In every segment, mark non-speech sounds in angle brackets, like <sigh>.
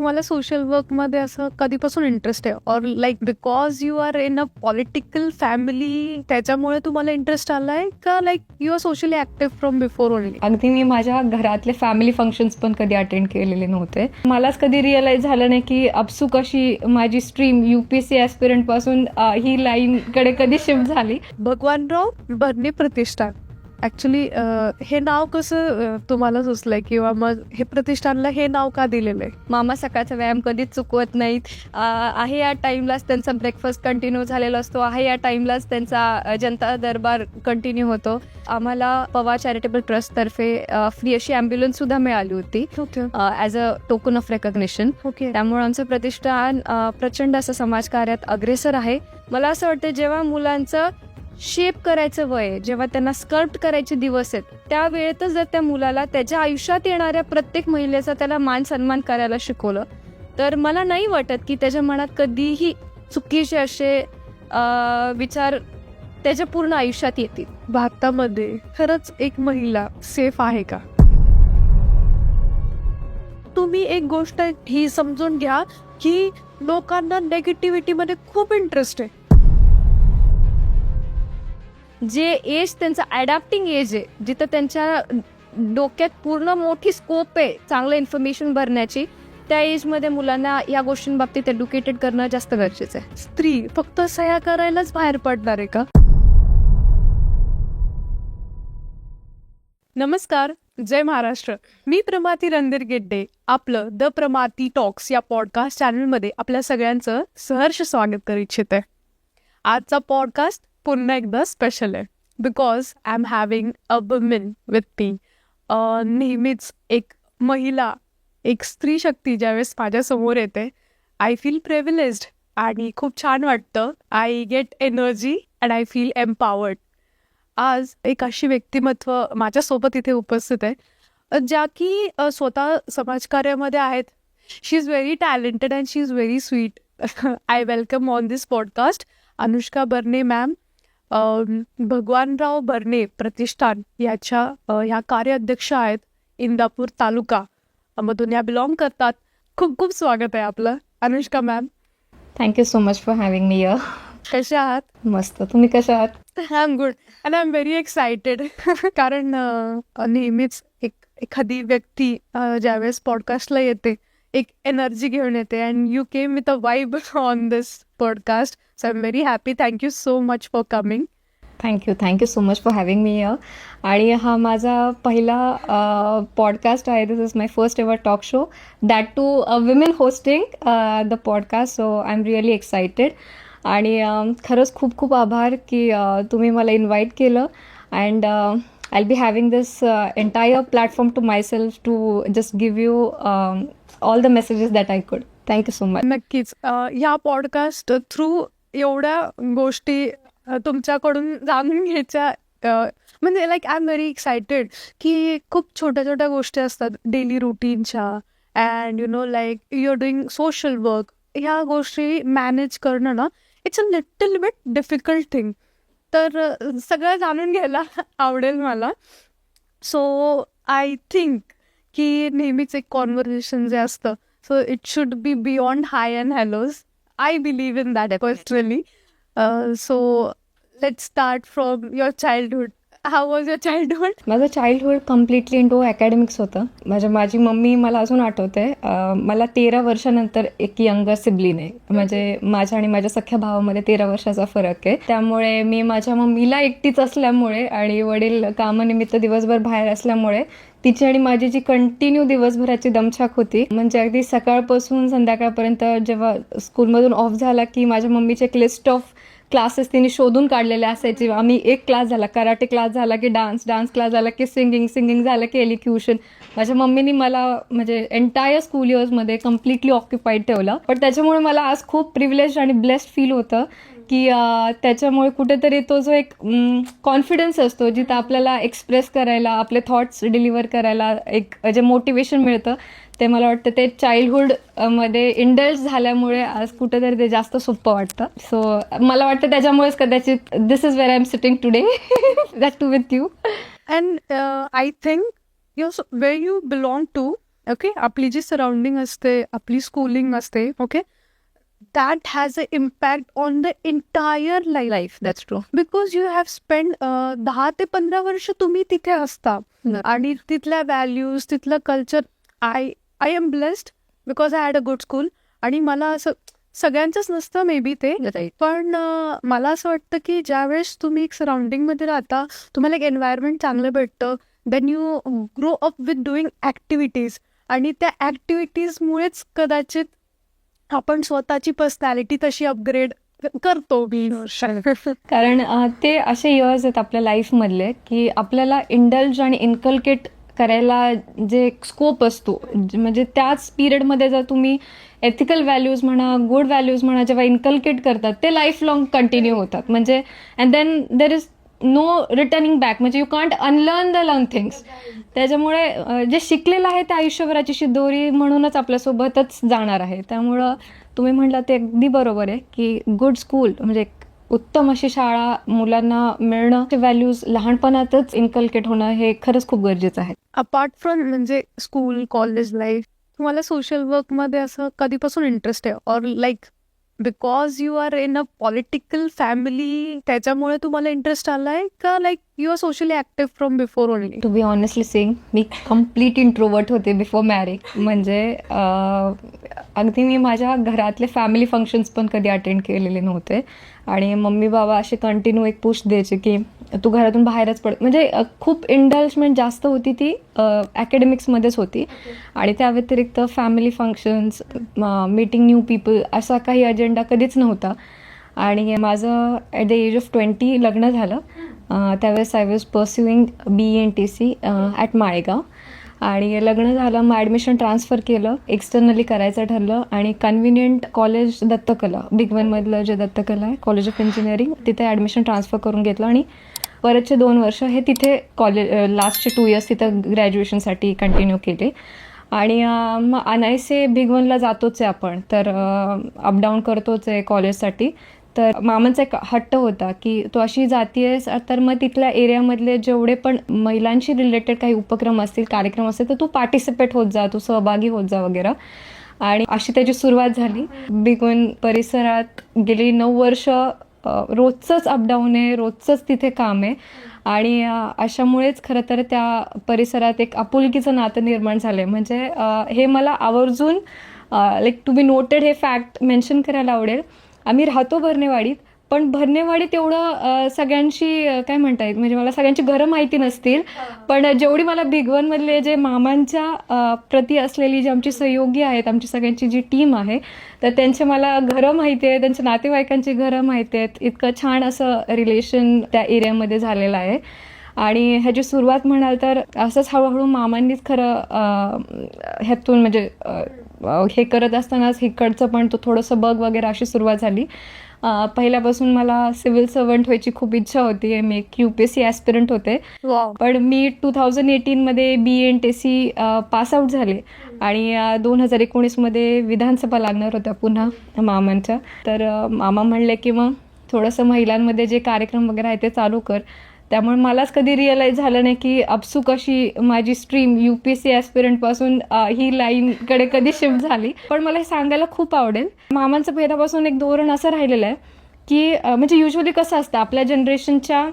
तुम्हाला सोशल वर्कमध्ये असं कधीपासून इंटरेस्ट आहे? और like because you are in a political family त्याच्यामुळे तुम्हाला इंटरेस्ट आलाय? का like you are socially active from before only अगदी मी माझ्या घरातले फॅमिली फंक्शन्स पण कधी अटेंड केलेले नव्हते. मलाच कधी रिअलाइज झालं नाही की अपसूक अशी माझी स्ट्रीम युपीएससी ऍस्पिरंटपासून ही लाईन कडे कधी शिफ्ट झाली. भगवानराव बर्ने प्रतिष्ठान ऍक्च्युली हे नाव कसं तुम्हाला सुचलंय किंवा मग हे प्रतिष्ठानला हे नाव का दिलेलं आहे? मामा सकाळचा व्यायाम कधीच चुकवत नाहीत. आहे या टाईमलाच त्यांचा ब्रेकफास्ट कंटिन्यू झालेला असतो. आहे या टाईमलाच त्यांचा जनता दरबार कंटिन्यू होतो. आम्हाला पवार चॅरिटेबल ट्रस्टतर्फे फ्री अशी ॲम्ब्युलन्स सुद्धा मिळाली होती. As a token of recognition okay त्यामुळे आमचं प्रतिष्ठान प्रचंड असं समाजकार्यात अग्रेसर आहे. मला असं वाटतं जेव्हा मुलांचं शेप करायचं वय आहे, जेव्हा त्यांना स्कल्प्ट करायचे दिवस आहेत त्यावेळेतच जर त्या मुलाला त्याच्या आयुष्यात येणाऱ्या प्रत्येक महिलेचा त्याला मान सन्मान करायला शिकवलं तर मला नाही वाटत की त्याच्या मनात कधीही चुकीचे असे विचार त्याच्या पूर्ण आयुष्यात येतील. भारतामध्ये खरंच एक महिला सेफ आहे का? तुम्ही एक गोष्ट ही समजून घ्या की लोकांना नेगेटिव्हिटी मध्ये खूप इंटरेस्ट आहे. जे एज त्यांचं अडॅप्टिंग एज आहे जिथं त्यांच्या डोक्यात पूर्ण मोठी स्कोप आहे चांगलं इन्फॉर्मेशन भरण्याची त्या एजमध्ये मुलांना या गोष्टींबाबतीत एड्युकेटेड करणं जास्त गरजेचं आहे. स्त्री फक्त सह्या करायलाच बाहेर पडणार आहे का? नमस्कार जय महाराष्ट्र. मी प्रमाती रणधीर गेड्डे आपलं द प्रमाती टॉक्स या पॉडकास्ट चॅनलमध्ये आपल्या सगळ्यांचं सहर्ष स्वागत करू इच्छिते. आजचा पॉडकास्ट पुन्हा एकदा स्पेशल आहे. Because I am having a women with me नेहमीच एक महिला एक स्त्री शक्ती ज्यावेळेस माझ्यासमोर येते आय फील प्रेव्हिलेज्ड आणि खूप छान वाटतं. I get energy and I feel empowered आज एक अशी व्यक्तिमत्व माझ्यासोबत इथे उपस्थित आहे. ज्या की स्वतः समाजकार्यामध्ये आहेत. She is very talented and she is very sweet I welcome on this podcast Anushka Barne ma'am Bhagwanrao Barne प्रतिष्ठान याच्या ह्या कार्याध्यक्ष आहेत इंदापूर तालुका. मधून या बिलॉंग करतात. खूप खूप स्वागत आहे आपलं. Anushka ma'am thank you so much for having me yeah कसे आहात? मस्त. तुम्ही कशा आहात? I am good and I am very excited कारण नेहमीच एक एखादी व्यक्ती ज्यावेळेस पॉडकास्टला येते एक एनर्जी घेऊन येते. And you came with a vibe on this podcast so I am very happy thank you so much for coming thank you thank you so much for having me yeah आणि हा माझा पहिला podcast आहे. This is my first ever talk show that two women hosting the podcast so I am really excited आणि खरंच खूप खूप आभार की तुम्ही मला इन्व्हाइट केलं. And I be having this entire platform to myself to just give you all the messages that I could thank you so much नक्कीच. अ, या पॉडकास्ट थ्रू एवढ्या गोष्टी अ, तुमच्याकडून जाणून घ्यायच्या अ, म्हणजे like I am very excited की खूप छोट्या छोट्या गोष्टी असतात. Daily रुटीनच्या and you know like you are doing social work ह्या गोष्टी मॅनेज करणं ना it's a little bit difficult thing तर सगळं जाणून घ्यायला <laughs> आवडेल मला. सो आय थिंक की नेहमीच एक कॉन्व्हर्सेशन जे असतं so it should be beyond hi and hellos I believe in that personally so let start from your childhood how was your childhood माझं चाइल्डहुड कम्प्लिटली इंटू अकॅडमिक्स होतं. माझ्या माझी mummy मला अजून आठवते मला तेरा वर्षानंतर एक यंगर सिबलिन आहे. म्हणजे माझ्या आणि माझ्या सख्या भावामध्ये तेरा वर्षाचा फरक आहे. त्यामुळे मी माझ्या मम्मीला एकटीच असल्यामुळे आणि वडील कामानिमित्त दिवसभर बाहेर असल्यामुळे तिची आणि माझी जी कंटिन्यू दिवसभराची दमछाक होती म्हणजे अगदी सकाळपासून संध्याकाळपर्यंत जेव्हा स्कूलमधून ऑफ झाला की माझ्या मम्मीचे एक लिस्ट ऑफ क्लासेस तिने शोधून काढलेले असायचे. आम्ही एक क्लास झाला कराटे क्लास झाला की डान्स डान्स क्लास झाला की सिंगिंग सिंगिंग झालं की एलिक्युशन माझ्या मम्मीनी मला म्हणजे एंटायर स्कूल इयर्समध्ये कम्प्लिटली ऑक्युपाईड ठेवलं. पण त्याच्यामुळे मला आज खूप प्रिव्हिलेज आणि ब्लेस्ड फील होतं. की त्याच्यामुळे कुठेतरी तो जो एक कॉन्फिडन्स असतो जिथं आपल्याला एक्सप्रेस करायला आपले थॉट्स डिलिव्हर करायला एक जे मोटिवेशन मिळतं ते मला वाटतं ते चाइल्डहुडमध्ये इंडल्ज झाल्यामुळे आज कुठेतरी ते जास्त सोपं वाटतं. सो मला वाटतं त्याच्यामुळेच कदाचित this is where I am sitting today that too with you and I think you where you belong to okay आपली जी सराउंडिंग असते आपली स्कूलिंग असते okay that has a impact on the entire life life that's true because you have spend दहा ते पंधरा वर्ष तुम्ही तिथे असता. आणि तिथल्या व्हॅल्यूज तिथलं culture I I am blessed because I had a good school आणि मला असं सगळ्यांचंच नसतं मे बी ते पण मला असं वाटतं की ज्यावेळेस तुम्ही एक सराउंडिंगमध्ये राहता तुम्हाला एक एन्व्हायरमेंट चांगलं भेटतं then you grow up with doing activities आणि त्या ॲक्टिव्हिटीजमुळेच कदाचित आपण स्वतःची पर्सनॅलिटी तशी अपग्रेड करतो कारण ते असे इयर्स आहेत आपल्या लाईफमधले की आपल्याला इंडल्ज आणि इन्कल्केट करायला जे स्कोप असतो म्हणजे त्याच पिरियडमध्ये जर तुम्ही एथिकल व्हॅल्यूज म्हणा गुड व्हॅल्यूज म्हणा जेव्हा इन्कल्केट करतात ते लाईफ लॉंग कंटिन्यू होतात. म्हणजे and then there is no returning back म्हणजे you can't unlearn the learn things त्याच्यामुळे जे शिकलेलं आहे ते आयुष्यभराची शिदोरी दोरी म्हणूनच आपल्यासोबतच जाणार आहे. त्यामुळं तुम्ही म्हटलं ते अगदी बरोबर आहे की गुड स्कूल म्हणजे एक उत्तम अशी शाळा मुलांना मिळणं ते व्हॅल्यूज लहानपणातच इन्कल्केट होणं हे खरंच खूप गरजेचं आहे. अपार्ट फ्रॉम म्हणजे स्कूल कॉलेज लाईफ तुम्हाला सोशल वर्कमध्ये असं कधीपासून इंटरेस्ट आहे? Or like because you are in a political family त्याच्यामुळे तुम्हाला इंटरेस्ट आलाय का like you are socially active from before only to be honestly saying me complete introvert होते बिफोर मॅरेज म्हणजे अगदी मी माझ्या घरातले फॅमिली फंक्शन्स पण कधी अटेंड केलेले नव्हते. आणि मम्मी बाबा असे कंटिन्यू एक पुश द्यायचे की तू घरातून बाहेरच पड. म्हणजे खूप इंडल्जमेंट जास्त होती ती अकॅडमिक्समध्येच होती. आणि त्या व्यतिरिक्त family functions meeting new people असा काही अजेंडा कधीच नव्हता. आणि माझं at the age of twenty लग्न झालं. त्यावेळेस I was pursuing B N T C at Malegaon. आणि लग्न झालं मग ॲडमिशन ट्रान्सफर केलं एक्सटर्नली करायचं ठरलं आणि कन्व्हिनियंट कॉलेज दत्तकला बिग वनमधलं जे दत्तकला आहे कॉलेज ऑफ इंजिनिअरिंग तिथे ॲडमिशन ट्रान्सफर करून घेतलं आणि परतचे दोन वर्ष हे तिथे कॉलेज लास्टचे टू इयर्स तिथं ग्रॅज्युएशनसाठी कंटिन्यू केले. आणि मग अनायसे बिग वनला जातोच आहे आपण तर अपडाऊन करतोच आहे कॉलेजसाठी तर मामांचा एक हट्ट होता की तू अशी जातीयस तर मग तिथल्या एरियामधले जेवढे पण महिलांशी रिलेटेड काही उपक्रम असतील कार्यक्रम असतील तर तू पार्टिसिपेट होत जा तू सहभागी होत जा वगैरे. आणि अशी त्याची सुरुवात झाली. बिगुन परिसरात गेली नऊ वर्ष रोजचंच अपडाऊन आहे रोजचंच तिथे काम आहे. आणि अशामुळेच खरं तर त्या परिसरात एक आपुलकीचं नातं निर्माण झालं आहे म्हणजे हे मला आवर्जून लाईक टू बी नोटेड हे फॅक्ट मेन्शन करायला आवडेल. आम्ही राहतो भरणेवाडीत पण भरणेवाडीत एवढं सगळ्यांशी काय म्हणता येईल? म्हणजे मला सगळ्यांची घरं माहिती नसतील पण जेवढी मला भिगवणमधले जे मामांच्या प्रती असलेली जी आमची सहयोगी आहेत आमची सगळ्यांची जी टीम आहे तर त्यांचे मला घरं माहिती आहे त्यांच्या नातेवाईकांची घरं माहिती आहेत. इतकं छान असं रिलेशन त्या एरियामध्ये झालेलं आहे. आणि ह्याची सुरुवात म्हणाल तर असंच हळूहळू मामांनीच खरं ह्यातून म्हणजे हे करत असतानाच इकडचं पण तो थोडंसं बग वगैरे अशी सुरुवात झाली. पहिल्यापासून मला सिव्हिल सर्वंट व्हायची खूप इच्छा होती. मी एक U P S C aspirant होते. पण मी two thousand एटीनमध्ये B N T C pass out झाले. आणि दोन हजार एकोणीसमध्ये विधानसभा लागणार होत्या पुन्हा मामांच्या. तर मामा म्हणले की मग थोडंसं महिलांमध्ये जे कार्यक्रम वगैरे आहे ते चालू कर. त्यामुळे मलाच कधी रिअलाईज झालं नाही की अपसूक अशी माझी stream U P S C ॲस्पिरंटपासून ही लाईनकडे कधी शिफ्ट झाली. पण मला हे सांगायला खूप आवडेल. मामांचं पहिल्यापासून एक धोरण असं राहिलेलं आहे की म्हणजे युजली कसं असतं आपल्या जनरेशनच्या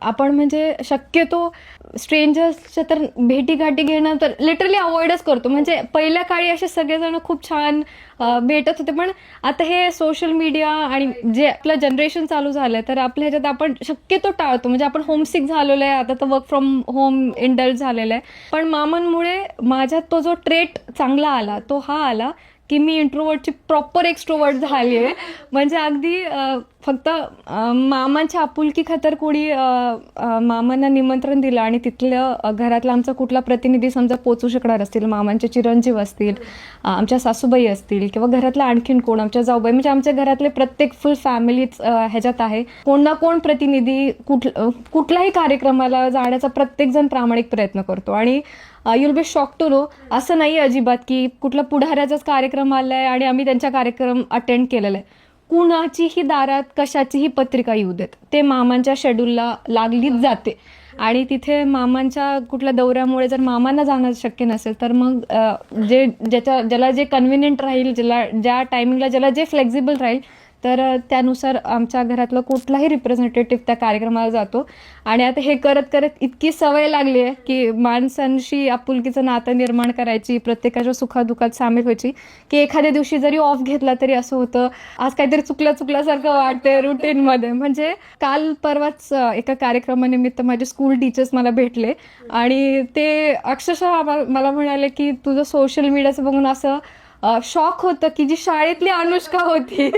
आपण म्हणजे शक्यतो स्ट्रेंजर्सच्या तर भेटीगाठी घेणं तर लिटरली अवॉइडच करतो. म्हणजे पहिल्या काळी असे सगळेजण खूप छान भेटत होते. पण आता हे सोशल मीडिया आणि जे आपलं जनरेशन चालू झालंय तर आपल्या ह्याच्यात आपण शक्यतो टाळतो. म्हणजे आपण होमसिक झालेलो आहे. आता तर वर्क फ्रॉम होम इंडल्ज झालेलं आहे. पण मामांमुळे माझ्यात तो जो ट्रेट चांगला आला तो हा आला की मी इंट्रोवर्टची प्रॉपर एक्स्ट्रोवर्ट झाली आहे. म्हणजे अगदी फक्त मामाच्या आपुलकी खातर कोणी मामांना निमंत्रण दिलं आणि तिथलं घरातला आमचा कुठला प्रतिनिधी समजा पोचू शकणार असतील मामांचे चिरंजीव असतील आमच्या सासूबाई असतील किंवा घरातला आणखीन कोण आमच्या जाऊबाई म्हणजे आमच्या घरातले प्रत्येक फुल फॅमिलीच ह्याच्यात आहे. कोण ना कोण प्रतिनिधी कुठ कुठल्याही कार्यक्रमाला जाण्याचा प्रत्येकजण प्रामाणिक प्रयत्न करतो. आणि you'll be shock to know असं नाही अजिबात की कुठला पुढाऱ्याचाच कार्यक्रम आलाय आणि आम्ही त्यांचा कार्यक्रम अटेंड केलेला. आहे कुणाचीही दारात कशाचीही पत्रिका येऊ देत. ते मामांच्या शेड्यूलला लागलीच जाते. आणि तिथे मामांच्या कुठल्या दौऱ्यामुळे जर मामांना जाणं शक्य नसेल तर मग जे ज्याच्या ज्याला जे कन्व्हिनियंट राहील ज्याला ज्या टायमिंगला ज्याला जे फ्लेक्झिबल राहील तर त्यानुसार आमच्या घरातलं कुठलाही रिप्रेझेंटेटिव्ह त्या कार्यक्रमाला जातो. आणि आता हे करत करत इतकी सवय लागली आहे की माणसांशी आपुलकीचं नातं निर्माण करायची प्रत्येकाच्या सुखादुखात सामील व्हायची की एखाद्या दिवशी जरी ऑफ घेतला तरी असं होतं आज काहीतरी चुकल्या चुकल्यासारखं वाटतंय रुटीनमध्ये म्हणजे काल परवाच एका कार्यक्रमानिमित्त माझे स्कूल टीचर्स मला भेटले. आणि ते अक्षरशः मला म्हणाले की तुझं सोशल मीडियाचं बघून असं शॉक होतं की जी शाळेतली अनुष्का होती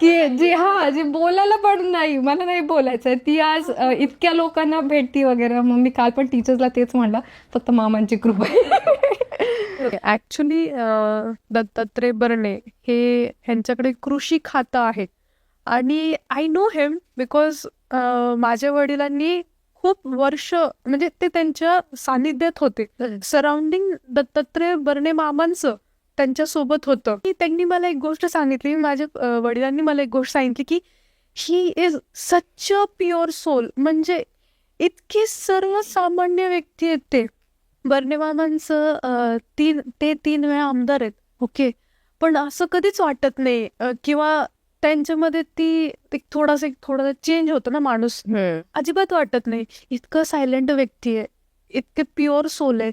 की जी हा जी बोलायला पण नाही मला नाही बोलायचं. ती आज इतक्या लोकांना भेटती वगैरे मग मी काल पण टीचर्सला तेच म्हणलं फक्त मामांची कृपा. आहे ऍक्च्युली दत्तात्रय बर्णे हे ह्यांच्याकडे कृषी खातं आहे आणि आय नो हेम बिकॉज माझ्या वडिलांनी खूप वर्ष म्हणजे ते त्यांच्या सानिध्यात होते. सराउंडिंग दत्तात्रय बर्णे मामांचं. त्यांच्यासोबत होतं. की त्यांनी मला एक गोष्ट सांगितली. माझ्या वडिलांनी मला एक गोष्ट सांगितली की he is such a pure soul म्हणजे इतकी सर्वसामान्य व्यक्ती आहेत ते. बर्णे मामांचं अं, तीन ते तीन वेळा आमदार आहेत. ओके. पण असं कधीच वाटत नाही. किंवा त्यांच्यामध्ये ती एक थोडासा एक थोडासा चेंज होतो ना माणूस. अजिबात वाटत नाही. इतकं सायलेंट व्यक्ती आहे. इतके प्युअर सोल आहे.